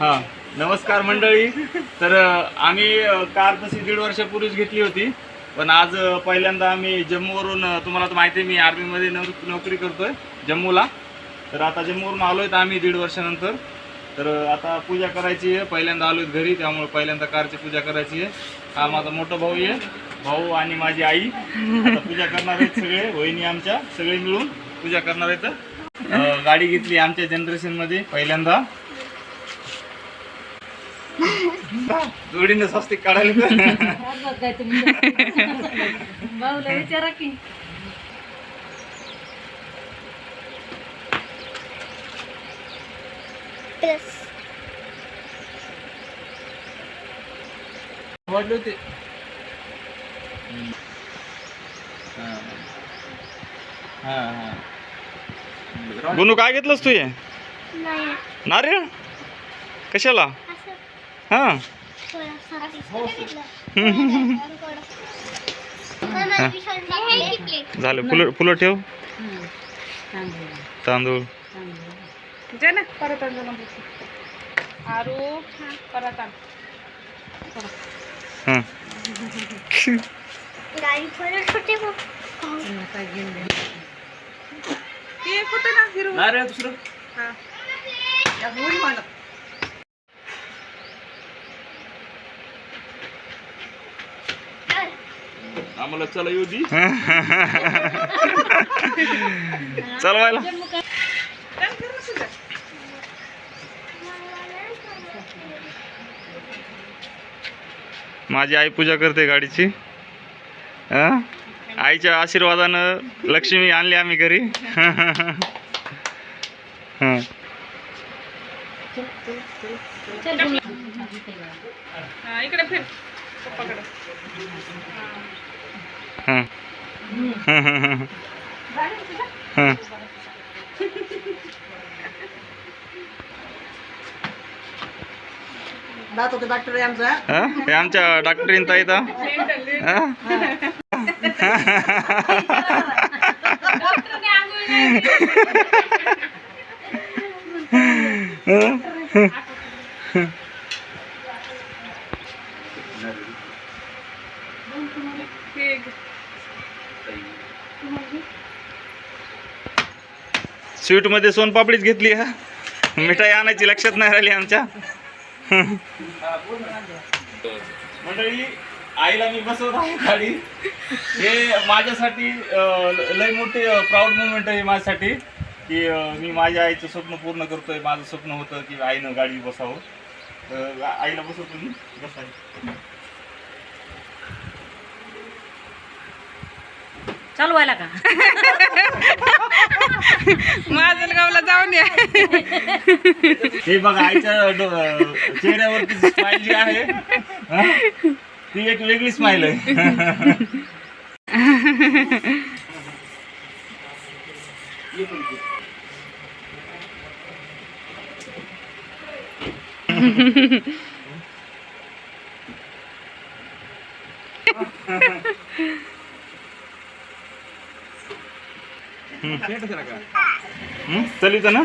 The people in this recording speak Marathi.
हा नमस्कार मंडळी. तर आम्ही कार तशी दीड वर्षापूर्वीच घेतली होती. पण आज पहिल्यांदा आम्ही जम्मूवरून तुम्हाला तर माहिती आहे मी आर्मीमध्ये नौ नोकरी करतोय जम्मूला. तर आता जम्मूवरून आलोय तर आम्ही दीड वर्षानंतर. तर आता पूजा करायची आहे. पहिल्यांदा आलोय घरी त्यामुळे पहिल्यांदा कारची पूजा करायची आहे. हा माझा मोठा भाऊ आहे. भाऊ आणि माझी आई. आता पूजा करणार आहेत सगळे वहिनी आमच्या सगळे मिळून पूजा करणार आहेत. गाडी घेतली आमच्या जनरेशनमध्ये पहिल्यांदा. जोडीने स्वस्तिक काढायला भाऊला विचारा की. वाटले होते. गुनू काय घेतलंस तू हे? नारळ? कशाला? हा. झालं. फुलं फुलं ठेव. तांदूळ. परत. आरू परत आण. हां. ते एक होतं ना हिरवं नारळ दुसरं हा या दोन मांड. आम्हाला चला येऊ दी चालवायला? माझी आई पूजा करते गाडीची हं? आईच्या आशीर्वादानं लक्ष्मी आणली आम्ही घरी हं. हा, इकडे फिर पप्पाकडे हं. हं. हं. डॉक्टर आहे आमचा हं? हे आमच्या डॉक्टरीन ताई. हं? हं? स्वीटमध्ये सोनपापडीच घेतली हा? मिठाई आणायची लक्षात नाही राहिली आमच्या. मंडळी आईला मी बसवत आहे गाडी. हे माझ्यासाठी लय मोठी प्राऊड मुवमेंट आहे माझ्यासाठी की मी माझ्या आईचं स्वप्न पूर्ण करतोय. माझं स्वप्न होतं की आईनं गाडी बसावं. तर आईला बसवतो मी. बसाय चालवायला का? माजलगावला जाऊन या. हे बघा आईच्या चेहऱ्यावरती स्माइल जी आहे हं? ती एक वेगळी स्माइल आहे हं? चल इथं ना